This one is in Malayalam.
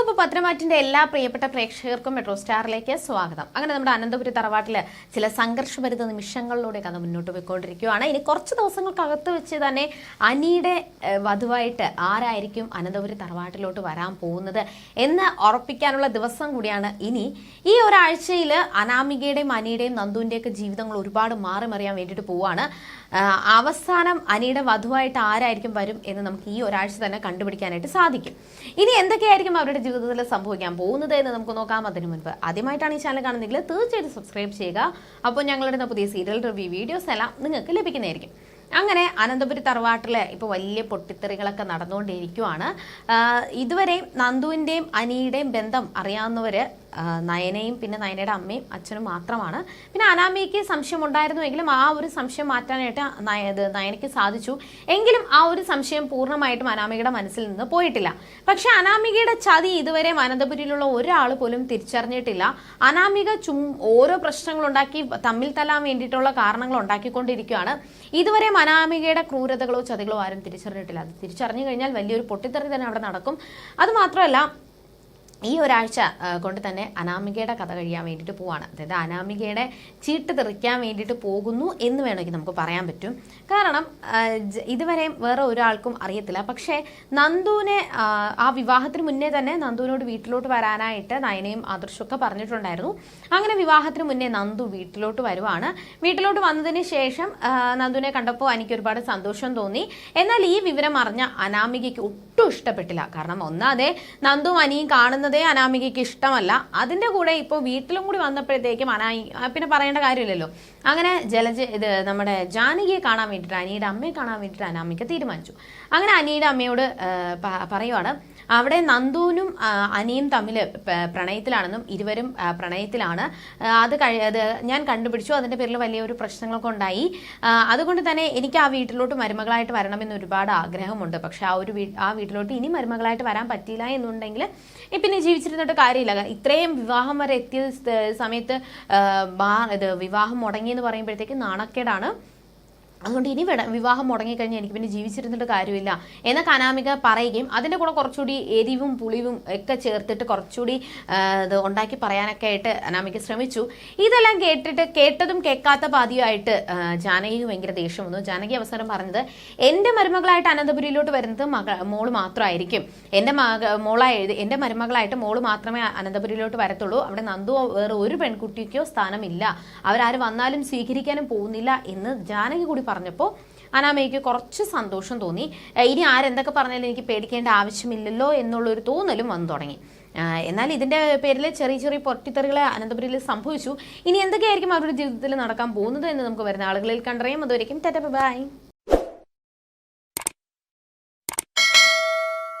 അപ്പോൾ പത്രമാറ്റിന്റെ എല്ലാ പ്രിയപ്പെട്ട പ്രേക്ഷകർക്കും മെട്രോ സ്റ്റാറിലേക്ക് സ്വാഗതം. അങ്ങനെ നമ്മുടെ അനന്തപുരി തറവാട്ടിൽ ചില സംഘർഷഭരിത നിമിഷങ്ങളിലൂടെ കഥ മുന്നോട്ട് പോയിക്കൊണ്ടിരിക്കുകയാണ്. ഇനി കുറച്ച് ദിവസങ്ങൾക്കകത്ത് വെച്ച് തന്നെ അനിയുടെ വധുവായിട്ട് ആരായിരിക്കും അനന്തപുരി തറവാട്ടിലോട്ട് വരാൻ പോകുന്നത് എന്ന് ഉറപ്പിക്കാനുള്ള ദിവസം കൂടിയാണ് ഇനി. ഈ ഒരാഴ്ചയിൽ അനാമികയുടെയും അനിയുടെയും നന്ദുവിന്റെയൊക്കെ ജീവിതങ്ങൾ ഒരുപാട് മാറി മറിയാൻ വേണ്ടിയിട്ട് ആ, അവസാനം അനിയുടെ വധുവായിട്ട് ആരായിരിക്കും വരും എന്ന് നമുക്ക് ഈ ഒരാഴ്ച തന്നെ കണ്ടുപിടിക്കാനായിട്ട് സാധിക്കും. ഇനി എന്തൊക്കെയായിരിക്കും അവരുടെ ജീവിതത്തിൽ സംഭവിക്കാൻ പോകുന്നത് എന്ന് നമുക്ക് നോക്കാം. അതിനു മുൻപ് ആദ്യമായിട്ടാണ് ഈ ചാനൽ കാണുന്നതെങ്കിൽ തീർച്ചയായിട്ടും സബ്സ്ക്രൈബ് ചെയ്യുക. അപ്പോൾ ഞങ്ങളുടെ പുതിയ സീരിയൽ റിവ്യൂ വീഡിയോസ് എല്ലാം നിങ്ങൾക്ക് ലഭിക്കുന്നതായിരിക്കും. അങ്ങനെ അനന്തപുരി തറവാട്ടിലെ ഇപ്പോൾ വലിയ പൊട്ടിത്തെറികളൊക്കെ നടന്നുകൊണ്ടിരിക്കുവാണ്. ഇതുവരെ നന്ദുവിന്റെയും അനിയുടെയും ബന്ധം അറിയാവുന്നവർ നയനയും പിന്നെ നയനയുടെ അമ്മയും അച്ഛനും മാത്രമാണ്. പിന്നെ അനാമികയ്ക്ക് സംശയം ഉണ്ടായിരുന്നുവെങ്കിലും ആ ഒരു സംശയം മാറ്റാനായിട്ട് നയനയ്ക്ക് സാധിച്ചു. എങ്കിലും ആ ഒരു സംശയം പൂർണമായിട്ടും അനാമികയുടെ മനസ്സിൽ നിന്ന് പോയിട്ടില്ല. പക്ഷെ അനാമികയുടെ ചതി ഇതുവരെ അനന്തപുരിയിലുള്ള ഒരാൾ പോലും തിരിച്ചറിഞ്ഞിട്ടില്ല. അനാമിക ചും ഓരോ പ്രശ്നങ്ങൾ ഉണ്ടാക്കി തമ്മിൽ തല്ലാൻ വേണ്ടിയിട്ടുള്ള കാരണങ്ങൾ ഉണ്ടാക്കിക്കൊണ്ടിരിക്കുകയാണ്. ഇതുവരെ അനാമികയുടെ ക്രൂരതകളോ ചതികളോ ആരും തിരിച്ചറിഞ്ഞിട്ടില്ല. അത് തിരിച്ചറിഞ്ഞു കഴിഞ്ഞാൽ വലിയൊരു പൊട്ടിത്തെറി തന്നെ അവിടെ നടക്കും. അത് മാത്രമല്ല ഈ ഒരാഴ്ച കൊണ്ട് തന്നെ അനാമികയുടെ കഥ കഴിയാൻ വേണ്ടിയിട്ട് പോവാണ്. അതായത് അനാമികയുടെ ചീട്ട് തെറിക്കാൻ വേണ്ടിയിട്ട് പോകുന്നു എന്ന് വേണമെങ്കിൽ നമുക്ക് പറയാൻ പറ്റും. കാരണം ഇതുവരെയും വേറെ ഒരാൾക്കും അറിയത്തില്ല. പക്ഷേ നന്ദുവിനെ ആ, വിവാഹത്തിന് മുന്നേ തന്നെ നന്ദുവിനോട് വീട്ടിലോട്ട് വരാനായിട്ട് നയനയും ആദർശമൊക്കെ പറഞ്ഞിട്ടുണ്ടായിരുന്നു. അങ്ങനെ വിവാഹത്തിന് മുന്നേ നന്ദു വീട്ടിലോട്ട് വരുവാണ്. വീട്ടിലോട്ട് വന്നതിന് ശേഷം നന്ദുവിനെ കണ്ടപ്പോൾ എനിക്ക് ഒരുപാട് സന്തോഷം തോന്നി. എന്നാൽ ഈ വിവരം അറിഞ്ഞ അനാമികയ്ക്ക് ഒട്ടും ഇഷ്ടപ്പെട്ടില്ല. കാരണം ഒന്നാതെ നന്ദുവും അനിയും കാണുന്നതേ അനാമികയ്ക്ക് ഇഷ്ടമല്ല. അതിന്റെ കൂടെ ഇപ്പോൾ വീട്ടിലും കൂടി വന്നപ്പോഴത്തേക്കും അനായി പിന്നെ പറയേണ്ട കാര്യമില്ലല്ലോ. അങ്ങനെ ജലജ ഇത് നമ്മുടെ ജാനകിയെ കാണാൻ വേണ്ടിയിട്ട് അനിയുടെ അമ്മയെ കാണാൻ വേണ്ടിയിട്ട് അനാമിക തീരുമാനിച്ചു. അങ്ങനെ അനിയുടെ അമ്മയോട് പറയുവാണ് അവിടെ നന്ദുവിനും അനിയും തമ്മിൽ പ്രണയത്തിലാണെന്നും ഇരുവരും പ്രണയത്തിലാണ്. അത് കഴി അത് ഞാൻ കണ്ടുപിടിച്ചു. അതിന്റെ പേരിൽ വലിയൊരു പ്രശ്നങ്ങളൊക്കെ ഉണ്ടായി. അതുകൊണ്ട് തന്നെ എനിക്ക് ആ വീട്ടിലോട്ട് മരുമകളായിട്ട് വരണമെന്ന് ഒരുപാട് ആഗ്രഹമുണ്ട്. പക്ഷേ ആ ഒരു ആ വീട്ടിലോട്ട് ഇനി മരുമകളായിട്ട് വരാൻ പറ്റിയില്ല എന്നുണ്ടെങ്കിൽ ഇ- പിന്നെ ജീവിച്ചിരുന്നിട്ട് കാര്യമില്ല. ഇത്രയും വിവാഹം വരെ എത്തിയ സമയത്ത് ഇത് വിവാഹം മുടങ്ങി എന്ന് പറയുമ്പോഴത്തേക്ക് നാണക്കേടാണ്. അതുകൊണ്ട് ഇനി വേണം വിവാഹം മുടങ്ങിക്കഴിഞ്ഞാൽ എനിക്ക് പിന്നെ ജീവിച്ചിരുന്നിട്ട് കാര്യമില്ല. എന്ന അനാമിക പറയുകയും അതിന്റെ കൂടെ കുറച്ചുകൂടി എരിവും പുളിവും ഒക്കെ ചേർത്തിട്ട് കുറച്ചുകൂടി ഇത് ഉണ്ടാക്കി പറയാനൊക്കെ ആയിട്ട് അനാമിക ശ്രമിച്ചു. ഇതെല്ലാം കേട്ടിട്ട് കേട്ടതും കേൾക്കാത്ത പാതിയുമായിട്ട് ജാനകിക്ക് ഭയങ്കര ദേഷ്യം വന്നു. ജാനകി അവസരം പറഞ്ഞത് എന്റെ മരുമകളായിട്ട് അനന്തപുരിയിലോട്ട് വരുന്നത് മക മോൾ മാത്രമായിരിക്കും. എന്റെ മക മോളായി എന്റെ മരുമകളായിട്ട് മോൾ മാത്രമേ അനന്തപുരിയിലോട്ട് വരത്തുള്ളൂ. അവിടെ നന്ദുവോ വേറെ ഒരു പെൺകുട്ടിക്കോ സ്ഥാനമില്ല. അവരാരും വന്നാലും സ്വീകരിക്കാനും പോകുന്നില്ല എന്ന് ജാനകി കൂടി പറഞ്ഞപ്പോൾ അനാമയ്ക്ക് കുറച്ച് സന്തോഷം തോന്നി. ഇനി ആരെന്തൊക്കെ പറഞ്ഞാലും എനിക്ക് പേടിക്കേണ്ട ആവശ്യമില്ലല്ലോ എന്നുള്ളൊരു തോന്നലും വന്നു തുടങ്ങി. എന്നാൽ ഇതിന്റെ പേരിൽ ചെറിയ ചെറിയ പൊട്ടിത്തെറികൾ അനന്തപുരിയിൽ സംഭവിച്ചു. ഇനി എന്തൊക്കെയായിരിക്കും അവരുടെ ജീവിതത്തിൽ നടക്കാൻ പോകുന്നത് എന്ന് നമുക്ക് വരുന്ന ആളുകളിൽ കണ്ടറിയാം. അതുവരെയും ടെറ്റ ബൈ.